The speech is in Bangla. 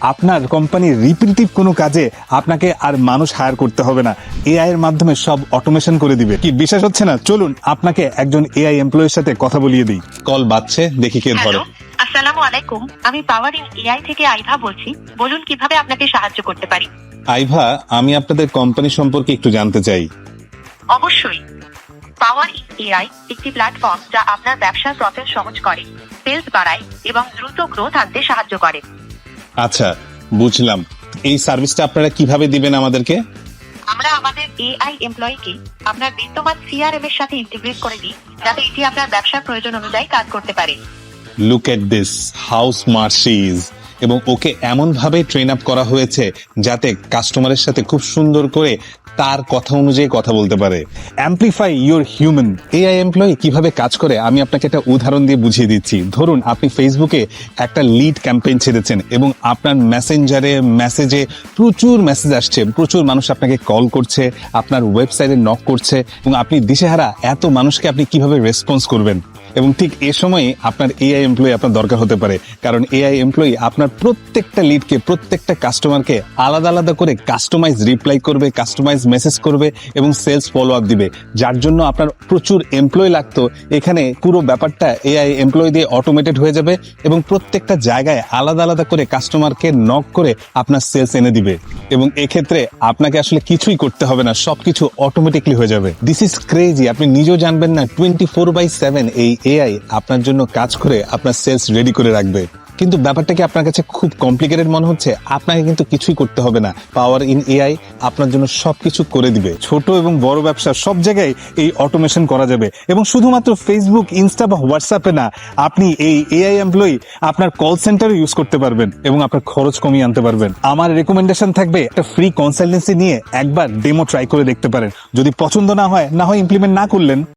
আপনার কোম্পানির রিপিটেটিভ কোনো কাজে আপনাকে আর মানুষ হায়ার করতে হবে না। এআই এর মাধ্যমে সব অটোমেশন করে দিবে। কি বিশ্বাস হচ্ছে না? চলুন আপনাকে একজন এআই এমপ্লয়ের সাথে কথা বলিয়ে দিই। কল বাজছে দেখি কে ধরে। আসসালামু আলাইকুম। আমি পাওয়ার ইন এআই থেকে আইভা বলছি। বলুন কীভাবে আপনাকে সাহায্য করতে পারি? আইভা আমি আপনাদের কোম্পানি সম্পর্কে একটু জানতে চাই। অবশ্যই। পাওয়ার ইন এআই একটি প্ল্যাটফর্ম যা আপনার ব্যবসার প্রসেস সহজ করে সেলস বাড়ায় এবং দ্রুত গ্রোথ আনতে সাহায্য করে। আচ্ছা বুঝলাম। এই সার্ভিসটা আপনারা কীভাবে দিবেন আমাদেরকে? আমরা আমাদের এআই এমপ্লয়িকে আপনার বিদ্যমান সিআরএম এর সাথে ইন্টিগ্রেট করে দিই যাতে এটি আপনার ব্যবসার প্রয়োজন অনুযায়ী কাজ করতে পারে। Look at this how smart she is এবং ওকে এমন ভাবে ট্রেন আপ করা হয়েছে যাতে কাস্টমারের সাথে খুব সুন্দর করে তার কথা অনুযায়ী কথা বলতে পারে। Amplify your human AI employee কীভাবে কাজ করে, আমি আপনাকে একটা উদাহরণ দিয়ে বুঝিয়ে দিচ্ছি। ধরুন, আপনি ফেসবুকে একটা লিড ক্যাম্পেইন ছেড়েছেন এবং আপনার মেসেঞ্জারে মেসেজে প্রচুর মেসেজ আসছে। প্রচুর মানুষ আপনাকে কল করছে, আপনার ওয়েবসাইটে নক করছে এবং আপনি দিশেহারা এত মানুষকে আপনি কীভাবে রেসপন্স করবেন? এবং ঠিক এ সময়ে আপনার এআই এমপ্লয়ি আপনার দরকার হতে পারে। কারণ এআই এমপ্লয়ি আপনার প্রত্যেকটা লিডকে প্রত্যেকটা কাস্টমারকে আলাদা আলাদা করে কাস্টমাইজ রিপ্লাই করবে কাস্টমাইজ মেসেজ করবে এবং সেলস ফলো আপ দিবে। যার জন্য আপনার প্রচুর এমপ্লয় লাগতো। এখানে পুরো ব্যাপারটা এআই এমপ্লয়ি দিয়ে অটোমেটেড হয়ে যাবে এবং প্রত্যেকটা জায়গায় আলাদা আলাদা করে কাস্টমারকে নক করে আপনার সেলস এনে দিবে। এবং এক্ষেত্রে আপনাকে আসলে কিছুই করতে হবে না, সবকিছু অটোমেটিকলি হয়ে যাবে। দিস ইজ ক্রেজি আপনি নিজেও জানবেন না টোয়েন্টি ফোর বাই সেভেন এই এআই আপনার জন্য কাজ করে আপনার সেলস রেডি করে রাখবে। কিন্তু ব্যাপারটা কি আপনার কাছে খুব কমপ্লিকেটেড মনে হচ্ছে? আপনাকে কিন্তু কিছুই করতে হবে না। পাওয়ার ইন এআই আপনার জন্য সবকিছু করে দিবে। ছোট এবং বড় ব্যবসা সব জায়গায় এই অটোমেশন করা যাবে। এবং শুধুমাত্র ফেসবুক ইনস্টা বা হোয়াটসঅ্যাপে না, আপনি এই এআই এমপ্লয়ি আপনার কল সেন্টারে ইউজ করতে পারবেন এবং আপনার খরচ কমিয়ে আনতে পারবেন। আমার রেকমেন্ডেশন থাকবে একটা ফ্রি কনসালটেন্সি নিয়ে একবার ডেমো ট্রাই করে দেখতে পারেন। যদি পছন্দ না হয় না হয় ইমপ্লিমেন্ট না করলেন